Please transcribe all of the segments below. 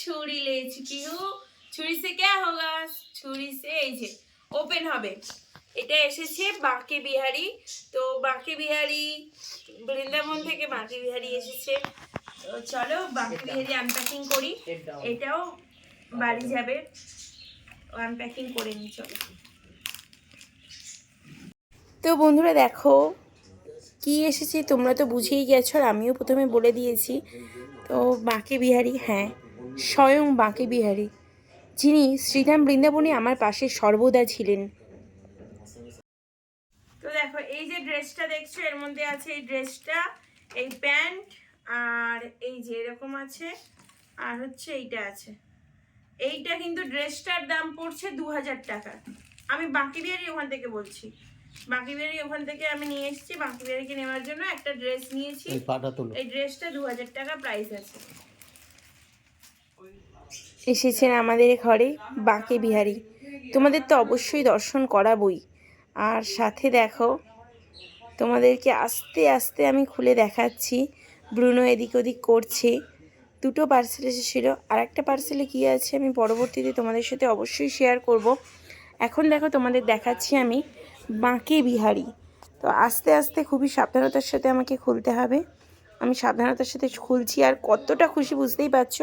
ছুরি লেছি পিহু। ছুরি সে কে হোগা? ছুরি সে এই যে ওপেন হবে। এটা এসেছে বাঁকে বিহারি। তো বাঁকে বিহারি বৃন্দাবন থেকে বাঁকে বিহারি এসেছে। তো চলো বাঁকে বিহারি আনপ্যাকিং করি। এটাও বাড়ি যাবে। আনপ্যাকিং করে নিই চলো। তো বন্ধুরা দেখো কি এসেছে তোমরা তো বুঝেই গেছো আর আমিও প্রথমে বলে দিয়েছি। তো বাঁকে বিহারি হ্যাঁ। স্বয়ং বাঁকে বিহারি যিনি শ্রীধাম বৃন্দাবনে আমার পাশে সর্বদা ছিলেন। তো দেখো এই যে ড্রেসটা দেখছ এর মধ্যে আছে এই ড্রেসটা এই প্যান্ট আর এই যে এরকম আছে আর হচ্ছে এইটা আছে। এইটা কিন্তু ড্রেসটার দাম পড়ছে দু হাজার টাকা। আমি বাঁকি বিহারি ওখান থেকে বলছি। বাঁকি বিহারি ওখান থেকে আমি নিয়ে এসেছি বাঁকি বিহারিকে নেওয়ার জন্য একটা ড্রেস নিয়েছি। এই এই ড্রেসটা দু হাজার টাকা প্রাইস আছে। এসেছেন আমাদের ঘরে বাঁকে বিহারি। তোমাদের তো অবশ্যই দর্শন করাবই। আর সাথে দেখো, তোমাদেরকে আস্তে আস্তে আমি খুলে দেখাচ্ছি। ব্রুনো এদিক ওদিক করছে। দুটো পার্সেল এসেছিল। আর একটা পার্সেলে কী আছে আমি পরবর্তীতে তোমাদের সাথে অবশ্যই শেয়ার করব। এখন দেখো, তোমাদের দেখাচ্ছি আমি বাঁকে বিহারি। তো আস্তে আস্তে খুবই সাবধানতার সাথে আমাকে খুলতে হবে। আমি সাবধানতার সাথে খুলছি আর কতটা খুশি বুঝতেই পারছ?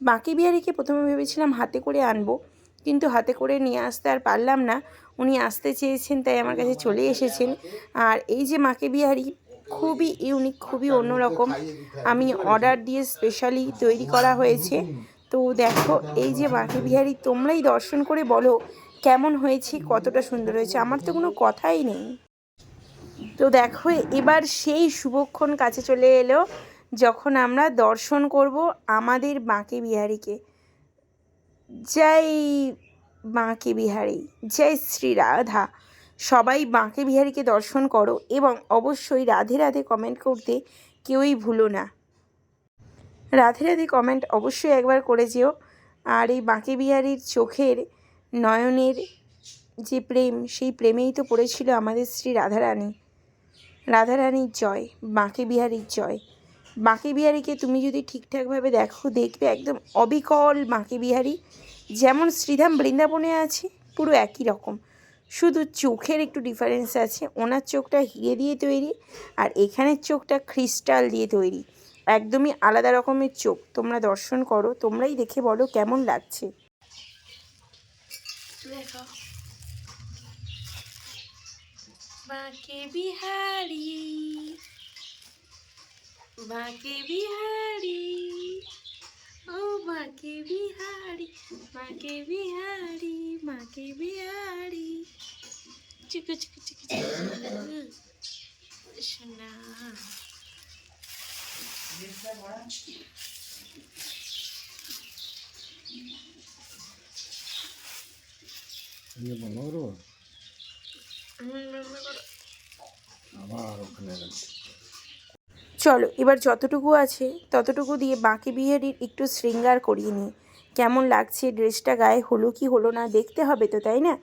বাঁকে বিহারিকে প্রথমে ভেবেছিলাম হাতে করে আনব, কিন্তু হাতে করে নিয়ে আসতে আর পারলাম না। উনি আসতে চেয়েছেন, তাই আমার কাছে চলে এসেছেন। আর এই যে মাকে বিহারি, খুবই ইউনিক খুবই অন্যরকম। আমি অর্ডার দিয়ে স্পেশালি তৈরি করা হয়েছে। তো দেখো, এই যে মাকে বিহারি, তোমরাই দর্শন করে বলো কেমন হয়েছে, কতটা সুন্দর হয়েছে। আমার তো কোনো কথাই নেই। তো দেখো, এবার সেই শুভক্ষণ কাছে চলে এলো যখন আমরা দর্শন করব আমাদের বাঁকে বিহারীকে। জয় বাঁকে বিহারী, জয় শ্রী রাধা। সবাই বাঁকে বিহারীকে দর্শন করো এবং অবশ্যই রাধে রাধে কমেন্ট করতে কেউই ভুলো না। রাধে রাধে কমেন্ট অবশ্যই একবার করে যেও। আর এই বাঁকে বিহারীর চোখের নয়নের যে প্রেম, সেই প্রেমেই তো পড়েছিল আমাদের শ্রী রাধারানী। রাধারানীর জয় বাঁকে বিহারীর জয়। বাঁকে বিহারীকে তুমি যদি ঠিকঠাকভাবে দেখো, দেখবে একদম অবিকল বাঁকে বিহারী। যেমন শ্রীধাম বৃন্দাবনে আছে, পুরো একই রকম। শুধু চোখের একটু ডিফারেন্স আছে, ওনার চোখটা হিরে দিয়ে তৈরি আর এখানের চোখটা ক্রিস্টাল দিয়ে তৈরি। একদমই আলাদা রকমের চোখ। তোমরা দর্শন করো, তোমরাই দেখে বলো কেমন লাগছে। বাঁকে বিহারি বাঁকে বিহারি ও বাঁকে বিহারি বাঁকে বিহারি বাঁকে বিহারি। চুকু চুকু চুকু শোনা। হুম, রান্না করো। চলো, এবার যতটুকু আছে ততটুকু দিয়ে বাঁকে বিহারির একটু শৃঙ্গার করিয়ে নিই। কেমন লাগছে ড্রেসটা গায়ে? হলো কি হলো না? দেখতে হবে তো, তাই না?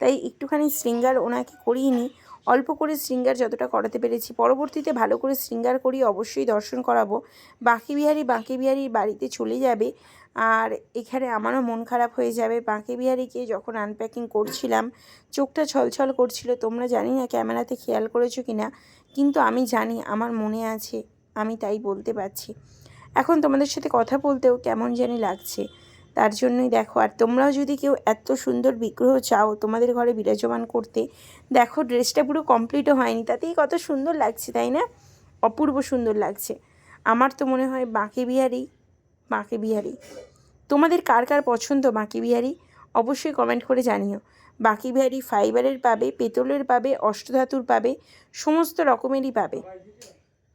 তাই একটুখানি শৃঙ্গার ওনাকে করিয়ে নিই। অল্প করে শৃঙ্গার যতটা করাতে পেরেছি। পরবর্তীতে ভালো করে শৃঙ্গার করি, অবশ্যই দর্শন করাবো। বাঁকি বিহারি বাঁকি বিহারির বাড়িতে চলে যাবে আর এখানে আমারও মন খারাপ হয়ে যাবে। বাঁকে বিহারিকে যখন আনপ্যাকিং করছিলাম, চোখটা ছলছল করছিল, তোমরা জানি না ক্যামেরাতে খেয়াল করেছ কি না কিন্তু আমি জানি, আমার মনে আছে, আমি তাই বলতে পারছি। এখন তোমাদের সাথে কথা বলতেও কেমন জানি লাগছে। তার জন্যই দেখো। আর তোমরাও যদি কেউ এত সুন্দর বিগ্রহ চাও তোমাদের ঘরে বিরাজমান করতে, দেখো ড্রেসটা পুরো কমপ্লিটও হয়নি। তাতেই কত সুন্দর লাগছে, তাই না? অপূর্ব সুন্দর লাগছে। আমার তো মনে হয় বাঁকে বিহারি বাঁকে বিহারি। তোমাদের কার কার পছন্দ বাঁকে বিহারি? অবশ্যই কমেন্ট করে জানিও। বাঁকি বিহারি ফাইবারের পাবে, পেতলের পাবে, অষ্টধাতুর পাবে, সমস্ত রকমেরই পাবে।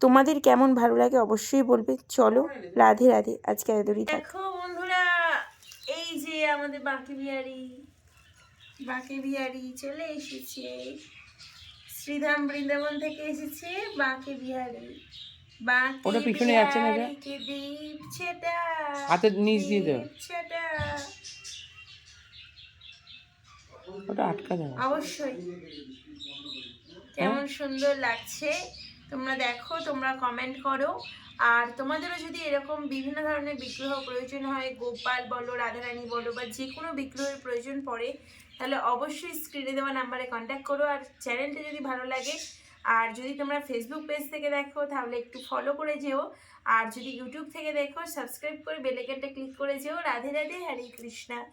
তোমাদের কেমন ভালো লাগে অবশ্যই বলবে। চলো, রাধে রাধে। আজকে বন্ধুরা এই যে আমাদের বাঁকি বিহারি। বাঁকি বিহারি চলে এসেছে। শ্রীধাম বৃন্দাবন থেকে এসেছে বাঁকে বিহারি। ওটা পিছনে যাচ্ছে না হাতের নিচ দিয়ে দাও। ওটা আটকা যাবে অবশ্যই। কেমন সুন্দর লাগছে। তোমরা দেখো তোমরা কমেন্ট করো। আর তোমাদেরও যদি এরকম বিভিন্ন ধরনের বিগ্রহ প্রয়োজন হয়, গোপাল বলো, রাধারানী বলো বা যে কোনো বিগ্রহের প্রয়োজন পড়ে, তাহলে অবশ্যই স্ক্রিনে দেওয়া নাম্বারে কন্ট্যাক্ট করো আর চ্যানেলটা যদি ভালো লাগে। আর যদি তোমরা ফেসবুক পেজ থেকে দেখো, তাহলে একটু ফলো করে যেও। আর যদি ইউটিউব থেকে দেখো সাবস্ক্রাইব করে বেলাইকনটা ক্লিক করে যেও। রাধে রাধে, হরে কৃষ্ণা।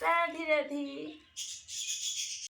রাধে রাধে।